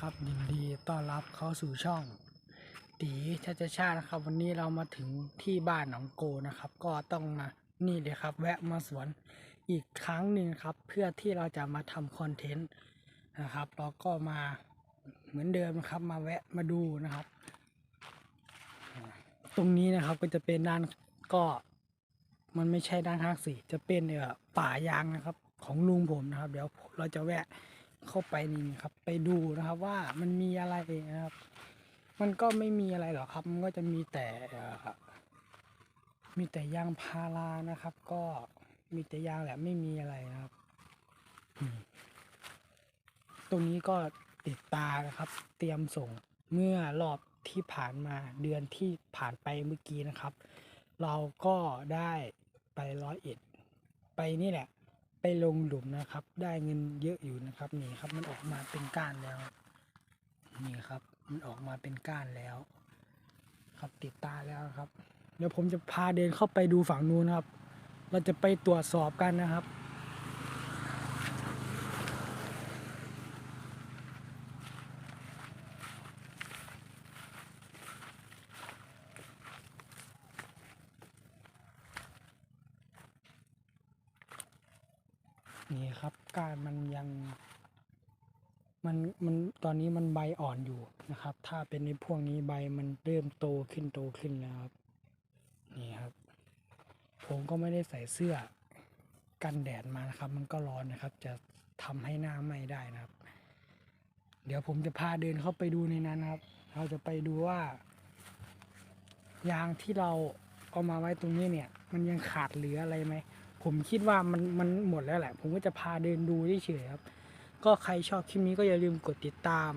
ดีครับยินดีต้อนรับเข้าสู่ช่องตีชาชาชานะครับ วันนี้เรามาถึงที่บ้านหนองโกนะครับ ก็ต้องมานี่เลยครับ แวะมาสวนอีกครั้งหนึ่งครับ เพื่อที่เราจะมาทำคอนเทนต์นะครับเราก็มาเหมือนเดิมครับมาแวะมาดูนะครับ ตรงนี้นะครับก็จะเป็นด้านก็มันไม่ใช่ด้านข้างสิจะเป็นเอ่อป่ายางนะครับ ของลุงผมนะครับ เดี๋ยวเราจะแวะ เข้าไปนี่ครับ ไปดูนะครับว่ามันมีอะไรนะครับ มันก็ไม่มีอะไรหรอกครับ มันก็จะมีแต่มีแต่ยางพารานะครับ ก็มีแต่ยางแหละไม่มีอะไรนะครับตรงนี้ก็ติดตานะครับ เตรียมส่งเมื่อรอบที่ผ่านมาเดือนที่ผ่านไปเมื่อกี้นะครับ เราก็ได้ไปร้อยเอ็ดไปนี่แหละ ไปลงหลุมนะครับ ได้เงินเยอะอยู่นะครับ นี่ครับมันออกมาเป็นก้านแล้ว นี่ครับ มันออกมาเป็นก้านแล้ว ครับติดตาแล้วครับ เดี๋ยวผมจะพาเดินเข้าไปดูฝั่งนู้นครับ เราจะไปตรวจสอบกันนะครับ ครับก้านมันยังมันมันตอนนี้มันใบอ่อนอยู่นะครับ ถ้าเป็นในพวกนี้ใบมันเริ่มโตขึ้นโตขึ้นแล้วครับนี่ครับ ผมก็ไม่ได้ใส่เสื้อกันแดดมานะครับ มันก็ร้อนนะครับ จะทำให้หน้าไหม้ได้นะครับ เดี๋ยวผมจะพาเดินเข้าไปดูในนั้นครับ เราจะไปดูว่ายางที่เราเอามาไว้ตรงนี้เนี่ย มันยังขาดเหลืออะไรไหม ผมคิดว่ามันมันหมดแล้วแหละ ผมก็จะพาเดินดูเฉยๆครับ ก็ใครชอบคลิปนี้ก็อย่าลืมกดติดตาม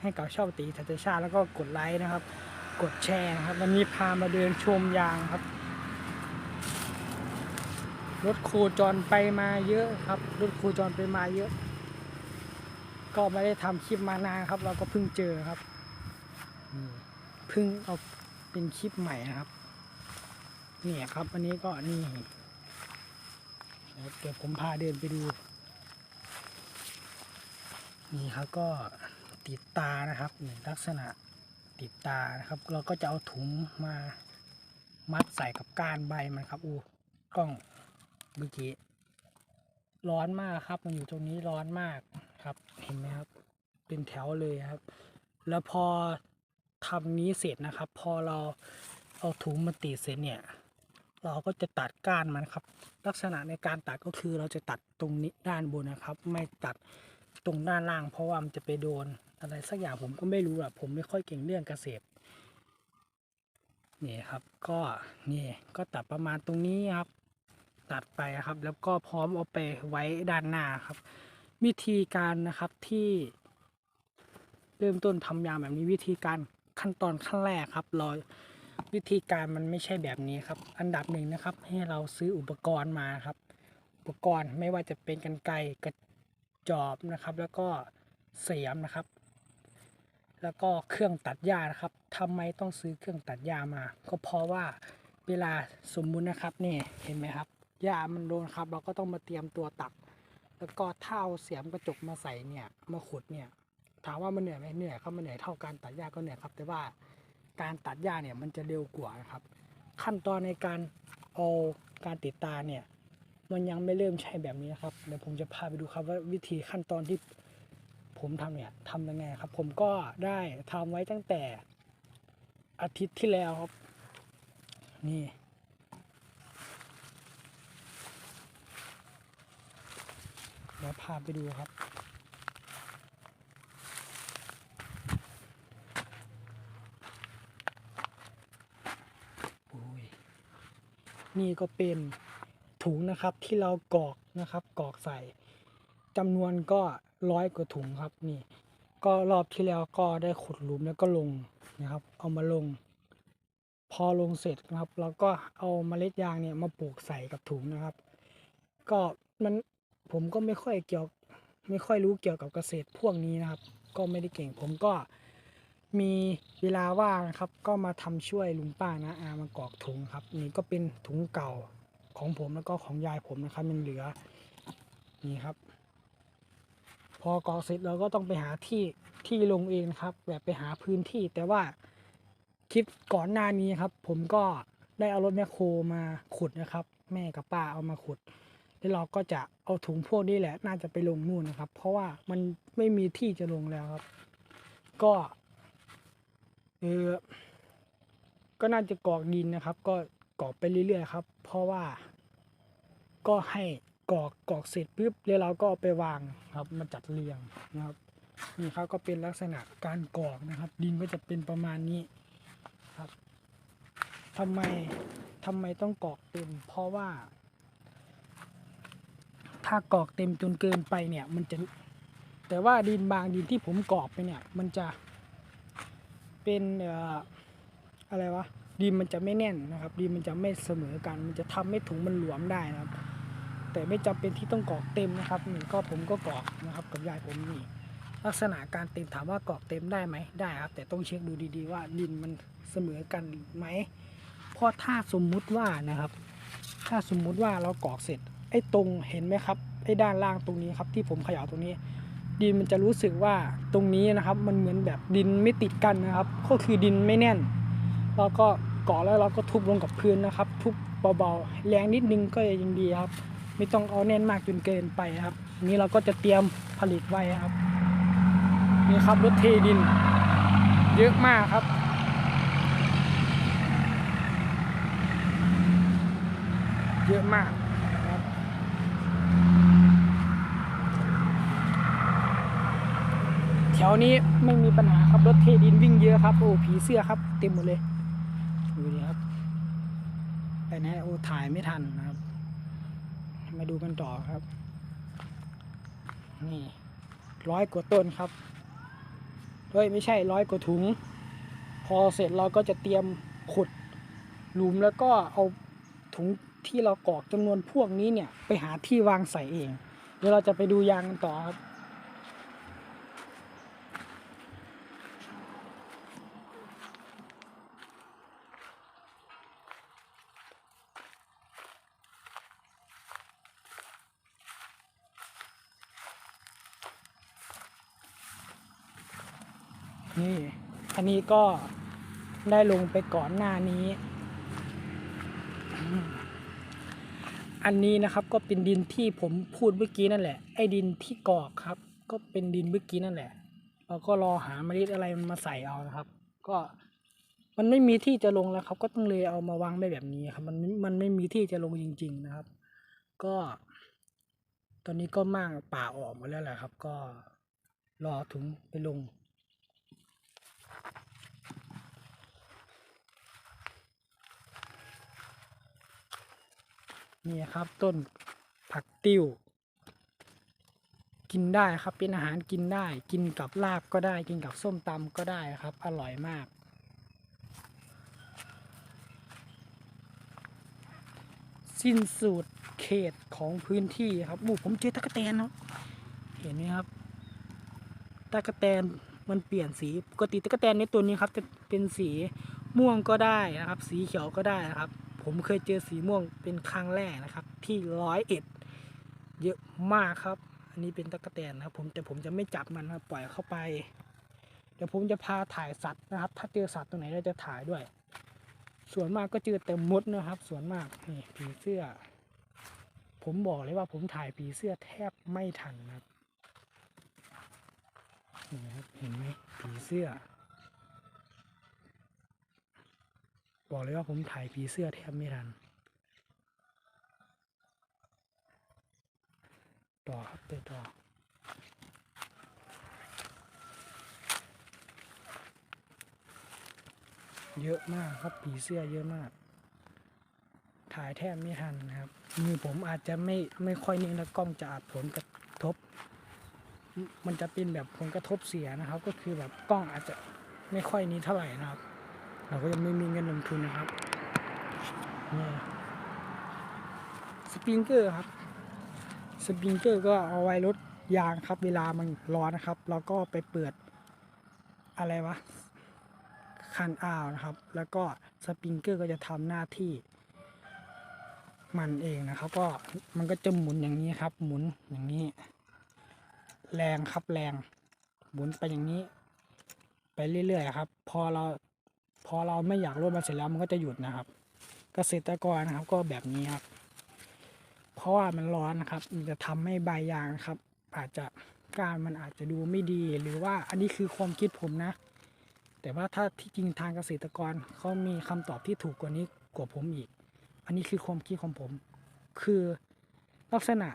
ให้กับช่องตีทัตชาติแล้วก็กดไลค์นะครับ กดแชร์นะครับ วันนี้พามาเดินชมยางครับ รถโคจรไปมาเยอะครับ รถโคจรไปมาเยอะ ก็ไม่ได้ทำคลิปมานานครับ เราก็เพิ่งเจอครับเพิ่งเอาเป็นคลิปใหม่นะครับเนี่ยครับ อันนี้ก็นี่ เดี๋ยวผมพาเดินไปดู นี่ครับก็ติดตานะครับนี่ลักษณะติดตานะครับ เราก็จะเอาถุงมามัดใส่กับก้านใบมันครับอู้กล้องเมื่อกี้ร้อนมากครับ มันอยู่ตรงนี้ร้อนมากครับ เห็นไหมครับ เป็นแถวเลยครับ แล้วพอทำนี้เสร็จนะครับ พอเราเอาถุงมาติดเสร็จเนี่ย เราก็จะตัดก้านมันครับ ลักษณะในการตัดก็คือเราจะตัดตรงนี้ด้านบนนะครับ ไม่ตัดตรงด้านล่าง เพราะว่ามันจะไปโดนอะไรสักอย่างผมก็ไม่รู้อะผมไม่ค่อยเก่งเรื่องเกษตรนี่ครับก็นี่ก็ตัดประมาณตรงนี้ครับ ตัดไปครับ แล้วก็พร้อมเอาไปไว้ด้านหน้าครับ วิธีการนะครับที่ เริ่มต้นทำยางแบบนี้วิธีการขั้นตอนขั้นแรกครับเรา วิธีการมันไม่ใช่แบบนี้ครับ อันดับหนึ่งนะครับ ให้เราซื้ออุปกรณ์มาครับ อุปกรณ์ไม่ว่าจะเป็นกันไกรกระจอบนะครับ แล้วก็เสียมนะครับ แล้วก็เครื่องตัดหญ้านะครับทำไมต้องซื้อเครื่องตัดหญ้ามา ก็เพราะว่าเวลาสมมุตินะครับนี่เห็นไหมครับหญ้ามันโดนครับ เราก็ต้องมาเตรียมตัวตัด แล้วก็ถ้าเอาเสียมกระจกมาใส่เนี่ยมาขุดเนี่ยถามว่ามันเหนื่อยไหมเหนื่อยครับมันเหนื่อยเท่าการตัดหญ้าก็เหนื่อยครับ แต่ว่า การตัดหญ้าเนี่ยมันจะเร็วกว่านะครับ ขั้นตอนในการเอาการติดตาเนี่ยมันยังไม่เริ่มใช้แบบนี้นะครับเดี๋ยวผมจะพาไปดูครับว่าวิธีขั้นตอนที่ผมทำเนี่ยทำยังไงครับ ผมก็ได้ทำไว้ตั้งแต่อาทิตย์ที่แล้วครับนี่เดี๋ยวพาไปดูครับ โอ้ย นี่ก็เป็นถุงนะครับที่เรากรอกนะครับกรอกใส่จำนวนก็ร้อยกว่าถุงครับนี่ ก็รอบที่แล้วก็ได้ขุดหลุมแล้วก็ลงนะครับ เอามาลง พอลงเสร็จนะครับเราก็เอาเมล็ดยางเนี่ยมาปลูกใส่กับถุงนะครับ ก็มันผมก็ไม่ค่อยเกี่ยวไม่ค่อยรู้เกี่ยวกับเกษตรพวกนี้นะครับ ก็ไม่ได้เก่งผมก็ มีเวลาว่างครับ ก็มาทำช่วยลุงป้านะอามากรอกถุงครับ นี่ก็เป็นถุงเก่าของผมแล้วก็ของยายผมนะครับมันเหลือนี่ครับ พอกรอกเสร็จเราก็ต้องไปหาที่ที่ลงเองครับ แบบไปหาพื้นที่แต่ว่าคลิปก่อนหน้านี้ครับ ผมก็ได้เอารถแมคโครมาขุดนะครับ แม่กับป้าเอามาขุดแล้วเราก็จะเอาถุงพวกนี้แหละ น่าจะไปลงนู่นนะครับ เพราะว่ามันไม่มีที่จะลงแล้วครับ ก็ เออก็น่าจะกรอกดินนะครับ ก็กรอกไปเรื่อยๆครับ เพราะว่า ก็ให้กรอกกรอกเสร็จปุ๊บแล้วเราก็ไปวางครับมาจัดเรียงนะครับนี่ครับก็เป็นลักษณะการกรอกนะครับ ดินก็จะเป็นประมาณนี้ครับทำไมทำไมต้องกรอกเต็ม เพราะว่า ถ้ากรอกเต็มจนเกินไปเนี่ย มันจะ แต่ว่าดินบางดินที่ผมกรอกไปเนี่ย มันจะ เป็นอะไรวะดินมันจะไม่แน่นนะครับดินมันจะไม่เสมอกัน มันจะทำให้ถุงมันหลวมได้นะครับ แต่ไม่จำเป็นที่ต้องกรอกเต็มนะครับนี่ก็ผมก็กรอกนะครับกับยายผมนี่ลักษณะการเต็มถามว่ากรอกเต็มได้ไหมได้ครับ แต่ต้องเช็คดูดีๆว่าดินมันเสมอกันไหมเพราะถ้าสมมุติว่านะครับ ถ้าสมมุติว่าเรากรอกเสร็จไอ้ตรงเห็นไหมครับไอ้ด้านล่างตรงนี้ครับที่ผมขย่าตรงนี้ ดินมันจะรู้สึกว่าตรงนี้นะครับ มันเหมือนแบบดินไม่ติดกันนะครับ ก็คือดินไม่แน่นเราก็กาะแล้วเราก็ทุบลงกับพื้นนะครับ ทุบเบาๆแรงนิดนึงก็ยังดีครับ ไม่ต้องเอาแน่นมากจนเกินไปครับนนี้เราก็จะเตรียมผลิตไว้ครับนี่ครับรถเทดิน เยอะมากครับเยอะมากครับแถวนี้ไม่มีปัญหาครับรถเทดินวิ่งเยอะครับโอ้ผีเสื้อครับ เต็มหมดเลยดูดิครับแต่นะโอ้ถ่ายไม่ทันนะครับ มาดูกันต่อครับ นี่ร้อยกว่าต้นครับเฮ้ยไม่ใช่ร้อยกว่าถุง พอเสร็จเราก็จะเตรียมขุดหลุมแล้วก็เอาถุงที่เรากรอกจำนวนพวกนี้เนี่ย ไปหาที่วางใส่เองเดี๋ยวเราจะไปดูยางกันต่อครับ นี่ อันนี้ก็ได้ลงไปก่อนหน้านี้ อันนี้นะครับก็เป็นดินที่ผมพูดเมื่อกี้นั่นแหละ ไอ้ดินที่กรอกครับ ก็เป็นดินเมื่อกี้นั่นแหละเราก็รอหาเมล็ดอะไรมันมาใส่เอานะครับ ก็มันไม่มีที่จะลงแล้วครับ ก็ต้องเลยเอามาวางไว้แบบนี้ครับ มันมันไม่มีที่จะลงจริง ๆนะครับ ก็ ตอนนี้ก็มากป่าออกหมดแล้วแหละครับ ก็รอถุงไปลง นี่ครับต้นผักติ้ว กินได้ครับเป็นอาหารกินได้ กินกับลาบก็ได้ กินกับส้มตำก็ได้ครับ อร่อยมาก สิ้นสุดเขตของพื้นที่ครับอู้ผมเจอตะกะแตนครับเห็นไหมครับตะกะแตนมันเปลี่ยนสีปกติตะกะแตนในตัวนี้ครับจะเป็นสีม่วงก็ได้นะครับ สีเขียวก็ได้นะครับ ผมเคยเจอสีม่วงเป็นครั้งแรกนะครับ ที่ร้อยเอ็ดเยอะมากครับ อันนี้เป็นตะกแตนนะครับ ผมแต่ผมจะไม่จับมันครับปล่อยเข้าไป เดี๋ยวผมจะพาถ่ายสัตว์นะครับ ถ้าเจอสัตว์ตรงไหนเราจะถ่ายด้วย ส่วนมากก็เจอแต่มดนะครับ ส่วนมากนี่ผีเสื้อ ผมบอกเลยว่าผมถ่ายผีเสื้อแทบไม่ทันนะครับนี่ครับเห็นไหมผีเสื้อ บอกเลยว่าผมถ่ายผีเสื้อแทบไม่ทัน ต่อครับไปต่อเยอะมากครับผีเสื้อเยอะมาก ถ่ายแทบไม่ทันนะครับมือผมอาจจะไม่ไม่ค่อยนิ่งแล้วกล้องจะอาจผลกระทบ มันจะเป็นแบบผลกระทบเสียนะครับ ก็คือแบบกล้องอาจจะไม่ค่อยนี้เท่าไหร่นะครับ เราก็ยังไม่มีเงินลงทุนนะครับนี่สปริงเกอร์ครับสปริงเกอร์ก็เอาไว้ลดยางครับ เวลามันร้อนนะครับ เราก็ไปเปิดอะไรวะคันอ้าวนะครับ แล้วก็สปริงเกอร์ก็จะทำหน้าที่มันเองนะครับ ก็มันก็จะหมุนอย่างนี้ครับ หมุนอย่างนี้ แรงครับแรง หมุนไปอย่างนี้ ไปเรื่อยๆครับ พอเรา พอเราไม่อยากลดมันเสร็จแล้วมันก็จะหยุดนะครับ เกษตรกรนะครับก็แบบนี้ครับ เพราะว่ามันร้อนนะครับมันจะทำให้ใบยางครับ อาจจะก้านมันอาจจะดูไม่ดีหรือว่าอันนี้คือความคิดผมนะ แต่ว่าถ้าที่จริงทางเกษตรกรเขามีคำตอบที่ถูกกว่านี้กว่าผมอีก อันนี้คือความคิดของผม คือลักษณะ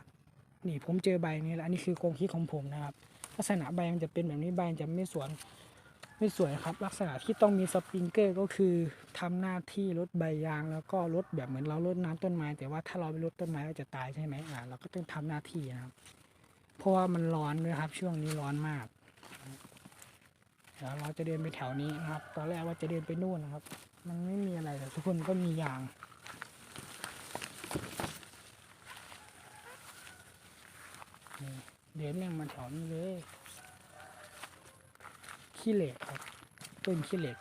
นี่ผมเจอใบนี้แล้วอันนี้คือความคิดของผมนะครับ ลักษณะใบมันจะเป็นแบบนี้ใบมันจะไม่สวน ไม่สวยครับ ลักษณะที่ต้องมีสปริงเกอร์ก็คือทำหน้าที่ลดใบยาง แล้วก็ลดแบบเหมือนเราลดน้ำต้นไม้ แต่ว่าถ้าเราไปลดต้นไม้ก็จะตายใช่ไหมอ่าเราก็ต้องทำหน้าที่นะครับ เพราะว่ามันร้อนด้วยครับ ช่วงนี้ร้อนมากเดี๋ยวเราจะเดินไปแถวนี้นะครับ ตอนแรกว่าจะเดินไปนู่นนะครับ มันไม่มีอะไรแต่ทุกคนก็มียางเดินแม่งมาแถวนี้เลย ขี้เหล็กครับ ต้นขี้เหล็ก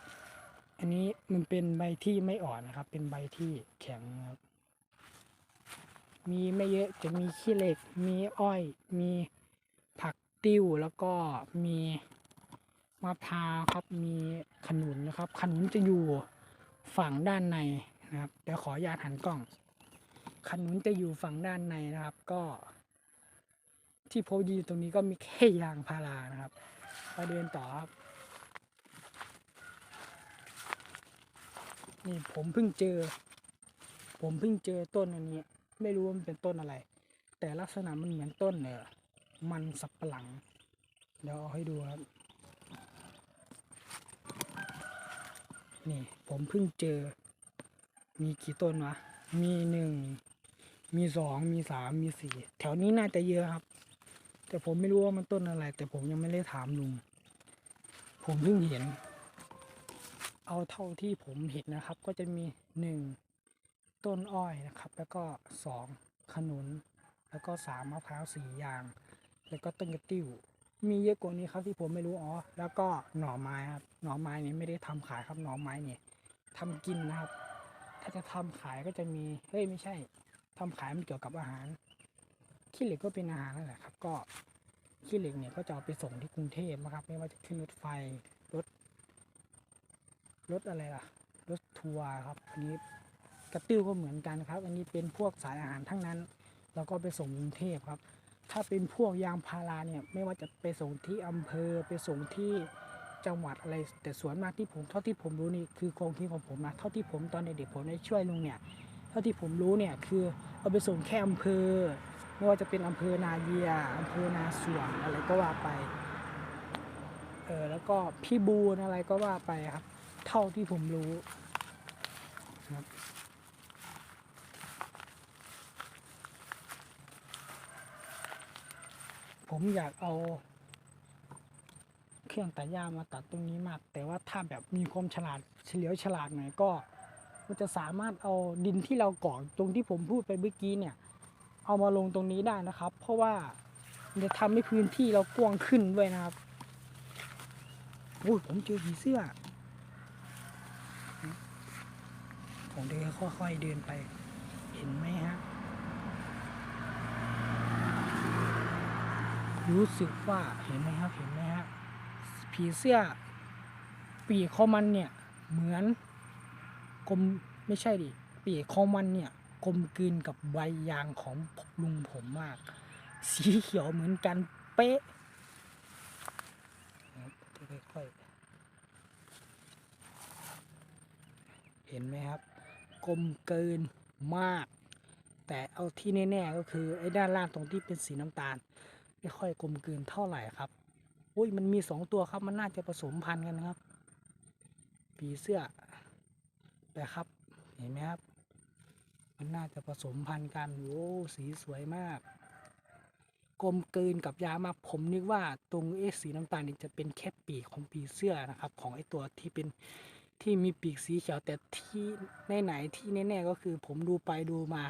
อันนี้มันเป็นใบที่ไม่อ่อนนะครับ เป็นใบที่แข็งครับ มีไม่เยอะจะมีขี้เหล็ก มีอ้อย มีผักติ้วแล้วก็มีมะพร้าวครับ มีขนุนนะครับ ขนุนจะอยู่ฝั่งด้านในนะครับเดี๋ยวขออนุญาตหันกล้อง ขนุนจะอยู่ฝั่งด้านในนะครับ ก็ ที่โพยืนตรงนี้ก็มีแค่ยางพารานะครับไปเดินต่อครับ นี่ผมเพิ่งเจอ ผมเพิ่งเจอต้นอันนี้ ไม่รู้ว่ามันเป็นต้นอะไร แต่ลักษณะมันเหมือนต้นเนอมันสับปะหลัง เดี๋ยวเอาให้ดูครับ นี่ผมเพิ่งเจอ มีกี่ต้นวะ มีหนึ่ง มีสอง มีสาม มีสี่ แถวนี้น่าจะเยอะครับ แต่ผมไม่รู้ว่ามันต้นอะไร แต่ผมยังไม่ได้ถามลุง ผมเพิ่งเห็น เอาเท่าที่ผมเห็นนะครับ ก็จะมีหนึ่งต้นอ้อยนะครับ แล้วก็สองขนุน แล้วก็สามมะพร้าวสี่ยาง แล้วก็ต้นกระติ้ว มีเยอะกว่านี้ครับที่ผมไม่รู้อ๋อแล้วก็หน่อไม้ครับหน่อไม้นี่ไม่ได้ทำขายครับหน่อไม้นี่ทำกินนะครับ ถ้าจะทำขายก็จะมีเฮ้ยไม่ใช่ทำขายมันเกี่ยวกับอาหารขี้เหล็กก็เป็นอาหารนั่นแหละครับ ก็ขี้เหล็กเนี่ยก็จะเอาไปส่งที่กรุงเทพนะครับ ไม่ว่าจะขึ้นรถไฟ รถอะไรล่ะ รถทัวร์ครับ อันนี้กระติ้วก็เหมือนกันครับ อันนี้เป็นพวกสายอาหารทั้งนั้น แล้วก็ไปส่งกรุงเทพครับ ถ้าเป็นพวกยางพาราเนี่ย ไม่ว่าจะไปส่งที่อำเภอ ไปส่งที่จังหวัดอะไร แต่ส่วนมากที่ผมเท่าที่ผมรู้นี่คือโความคิดของผมนะ เท่าที่ผมตอนเด็กๆผมได้ช่วยลุงเนี่ย เท่าที่ผมรู้เนี่ยคือเอาไปส่งแค่อำเภอ ไม่ว่าจะเป็นอำเภอนาเยียอำเภอนาสวนอะไรก็ว่าไป เออแล้วก็พี่บูนอะไรก็ว่าไปครับ เท่าที่ผมรู้ครับผมอยากเอา เครื่องตัดหญ้ามาตัดตรงนี้มาก แต่ว่าถ้าแบบมีความฉลาดเฉลียวฉลาดหน่อยก็มันจะสามารถเอาดินที่เราก่อตรงที่ผมพูดไปเมื่อกี้เนี่ย เอามาลงตรงนี้ได้นะครับ เพราะว่ามันจะทำให้พื้นที่เรากว้างขึ้นด้วยนะครับโอ้ยผมเจอผีเสื้อ ผมเดินค่อยๆเดินไป เห็นไหมฮะ รู้สึกว่าเห็นไหมครับ เห็นไหมฮะ ผีเสื้อ ปีกของมันเนี่ย เหมือนกลมไม่ใช่ดิ ปีกของมันเนี่ยกลมกลืนกับใบยางของลุงผมมาก สีเขียวเหมือนกันเป๊ะค่อยๆเห็นไหมครับ กลมเกินมาก แต่เอาที่แน่ๆก็คือไอ้ด้านล่างตรงที่เป็นสีน้ำตาล ไม่ค่อยกลมเกลืนเท่าไหร่ครับอุ้ยมันมีสองตัวครับมันน่าจะผสมพันธุ์กันครับผีเสื้อแต่ครับเห็นไหมครับ มันน่าจะผสมพันธุ์กันโอ้สีสวยมาก กลมกลืนกับยามากผมนึกว่าตรงเอสีน้ำตาลนี่จะเป็นแค่ปีกของผีเสื้อนะครับ ของไอตัวที่เป็น ที่มีปีกสีเขียวแต่ที่ไหนๆที่แน่ๆก็คือผมดูไปดูมา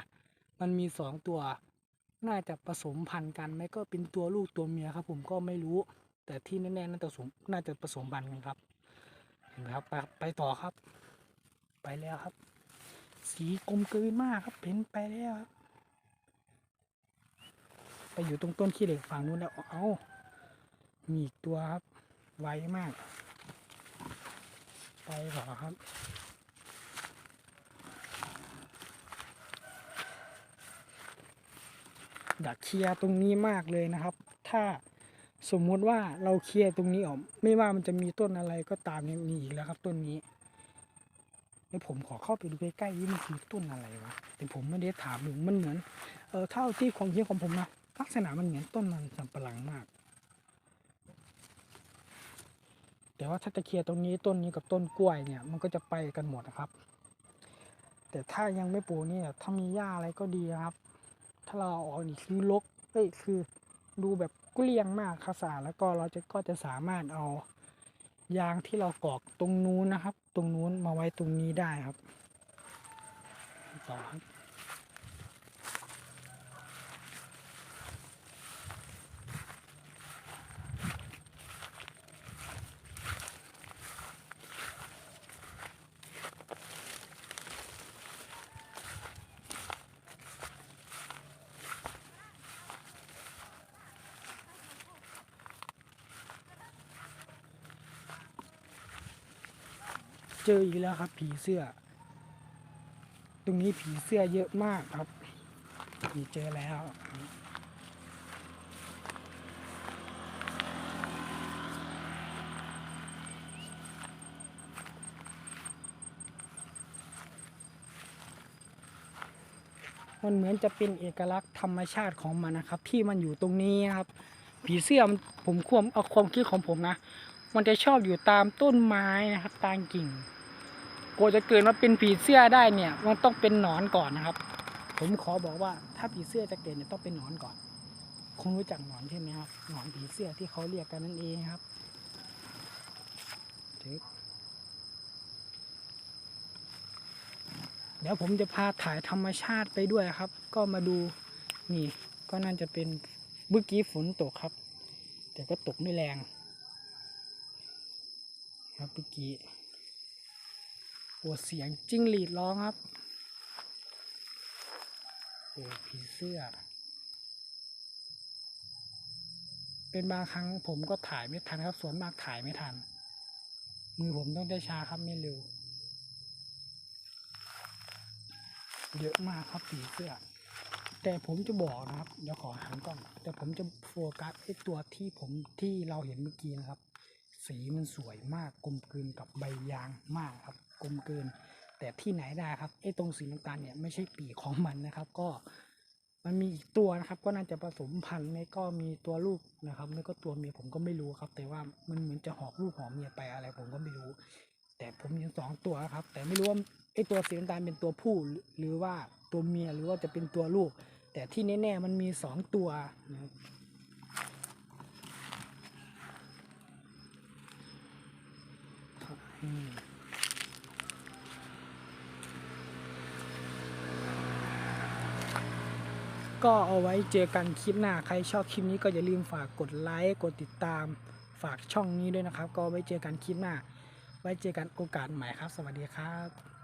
มันมีสองตัว น่าจะผสมพันธุ์กันไม่ก็เป็นตัวลูกตัวเมียครับ ผมก็ไม่รู้ แต่ที่แน่ๆน่าจะผสมน่าจะผสมพันธุ์กันครับ เห็นไหมครับไปไปต่อครับ ไปแล้วครับ สีกลมกลืนมากครับเห็นไปแล้วครับไปอยู่ตรงต้นขี้เหล็กฝั่งนู้นแล้วเอามีอีกตัวครับไวมาก ไปต่อครับอยากเคลียร์ตรงนี้มากเลยนะครับ ถ้าสมมุติว่าเราเคลียร์ตรงนี้ออกไม่ว่ามันจะมีต้นอะไรก็ตามเนี่ยมีอีกแล้วครับต้นนี้เดี๋ยวผมขอเข้าไปดูใกล้ๆนี่มันคือต้นอะไรวะแต่ผมไม่ได้ถามดูมันเหมือนเออเท่าที่ความคิดของผมนะลักษณะมันเหมือนต้นมันสำปะหลังมาก แต่ว่าถ้าจะเคลียร์ตรงนี้ต้นนี้กับต้นกล้วยเนี่ยมันก็จะไปกันหมดนะครับ แต่ถ้ายังไม่ปลูกเนี่ยถ้ามีหญ้าอะไรก็ดีนะครับ ถ้าเราเอาอกนี่คือลกเอ้ยคือดูแบบเกลี้ยงมากครับสาแล้วก็เราจะก็จะสามารถเอายางที่เรากรอกตรงนู้นนะครับ ตรงนู้นมาไว้ตรงนี้ได้ครับต่อครับ เจออีกแล้วครับ ผีเสื้อ ตรงนี้ผีเสื้อเยอะมากครับมีเจอแล้ว มันเหมือนจะเป็นเอกลักษณ์ธรรมชาติของมันนะครับ ที่มันอยู่ตรงนี้ครับ ผีเสื้อผมความเอาความคิดของผมนะมันจะชอบอยู่ตามต้นไม้นะครับตามกิ่ง กว่าจะเกิดมาเป็นผีเสื้อได้เนี่ย มันต้องเป็นหนอนก่อนนะครับ ผมขอบอกว่าถ้าผีเสื้อจะเกิดเนี่ยต้องเป็นหนอนก่อน คงรู้จักหนอนใช่ไหมครับหนอนผีเสื้อที่เขาเรียกกันนั่นเองครับจึ๊บเดี๋ยวผมจะพาถ่ายธรรมชาติไปด้วยครับ ก็มาดูนี่ก็น่าจะเป็นเมื่อกี้ฝนตกครับ แต่ก็ตกไม่แรง ครับเมื่อกี้ โอ้เสียงจิ้งหรีดร้องครับโอ้ผีเสื้อ เป็นบางครั้งผมก็ถ่ายไม่ทันครับ ส่วนมากถ่ายไม่ทัน มือผมต้องได้ช้าครับไม่เร็ว เยอะมากครับผีเสื้อ แต่ผมจะบอกนะครับ เดี๋ยวขอหันกล้องแต่ผมจะโฟกัสไอ้ตัวที่ผมที่เราเห็นเมื่อกี้นะครับ สีมันสวยมากกลมกลืนกับใบยางมากครับ กลมเกลืนแต่ที่ไหนได้ครับไอ้ตรงสีน้ำตาลเนี่ยไม่ใช่ปีกของมันนะครับ ก็มันมีอีกตัวนะครับ ก็น่าจะผสมพันธุ์ไม่ก็มีตัวลูกนะครับไม่ก็ตัวเมียผมก็ไม่รู้ครับ แต่ว่ามันเหมือนจะหอบลูกหอบเมียไปอะไรผมก็ไม่รู้ แต่ผมเห็นสองตัวครับ แต่ไม่รู้ว่าไอ้ตัวสีน้ำตาลเป็นตัวผู้หรือว่าตัวเมียหรือว่าจะเป็นตัวลูก แต่ที่แน่ๆมันมีสองตัวนะครับ ก็เอาไว้เจอกันคลิปหน้า ใครชอบคลิปนี้ก็อย่าลืมฝากกดไลค์ กดติดตาม ฝากช่องนี้ด้วยนะครับ ก็ไว้เจอกันคลิปหน้า ไว้เจอกันโอกาสใหม่ครับ สวัสดีครับ